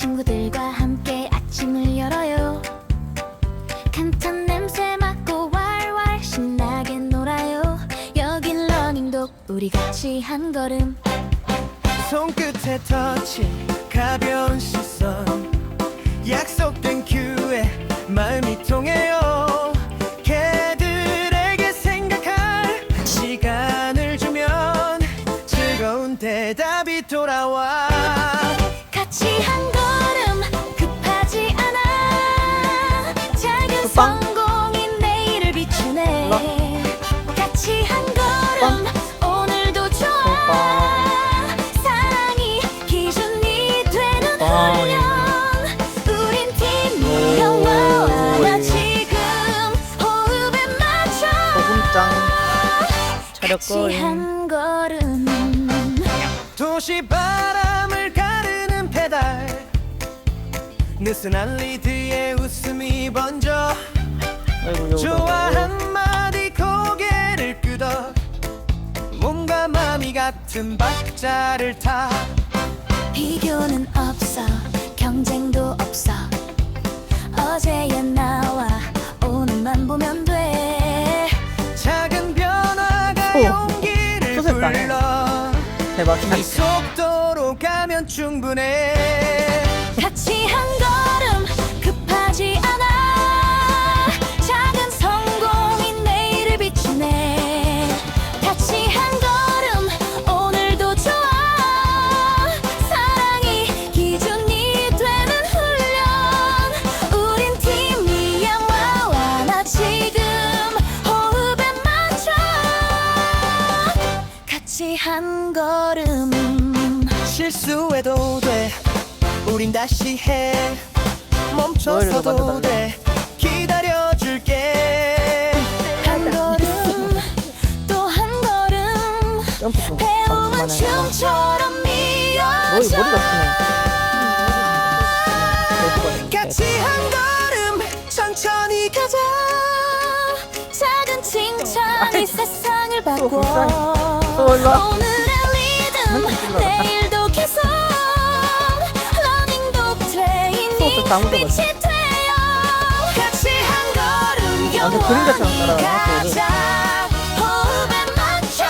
친구들과 함께 아침을 열어요. 간탄 냄새 맡고 왈왈 신나게 놀아요. 여긴 러닝도 우리 같이 한 걸음. 손끝에 터치 가벼운 시선. 약속된 큐에 마음이 통해요. 걔들에게 생각할 시간을 주면 즐거운 대답이 돌아와. 빵. 성공이 내일을 비추네. 같이 한 걸음. 오늘도 좋아. 사랑이 기준이 되는 빵. 훈련 우린 팀 영화와 나 지금 호흡에 맞춰. 소금장. 같이 차렸고 한 걸음. 도시 바람 느슨한 리드에 웃음이 번져 좋아 한마디 고개를 끄덕 몸과 마음이 같은 박자를 타. 비교는 없어 경쟁도 없어. 어제의 나와 오늘만 보면 돼. 작은 변화가 오, 용기를. 불러. 대박. 이 속도로 가면 충분해 한 걸음. 실수해도 돼. 우린 다시 해. 뭘 멈춰서도. 돼. 기다려줄게. 한 걸음. 또 한 걸음. 점프 배움은 잠깐만요 춤처럼 너희 이어져 머리가 크네. 같이 한 걸음. 천천히 가자. 작은 칭찬이 세상을 바꿔. 또 올라가. 내일도 계속 러닝 독트레이닝 또다 묻어갔어. 빛이 되어 같이 한 걸음 아, 영원히. 가자 호흡에 맞춰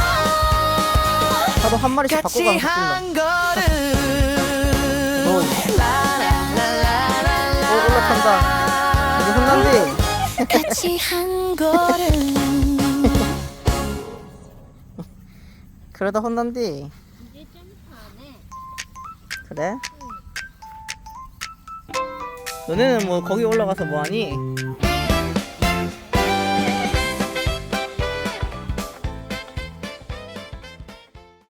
나도 한 마리씩 같이 바꿔가면 죽인다 한 걸음 어. 오 라라라라라 올라탄다 이제 혼난디 같이 한 걸음 그러다 혼난디 그래? 너네는 뭐 거기 올라가서 뭐하니?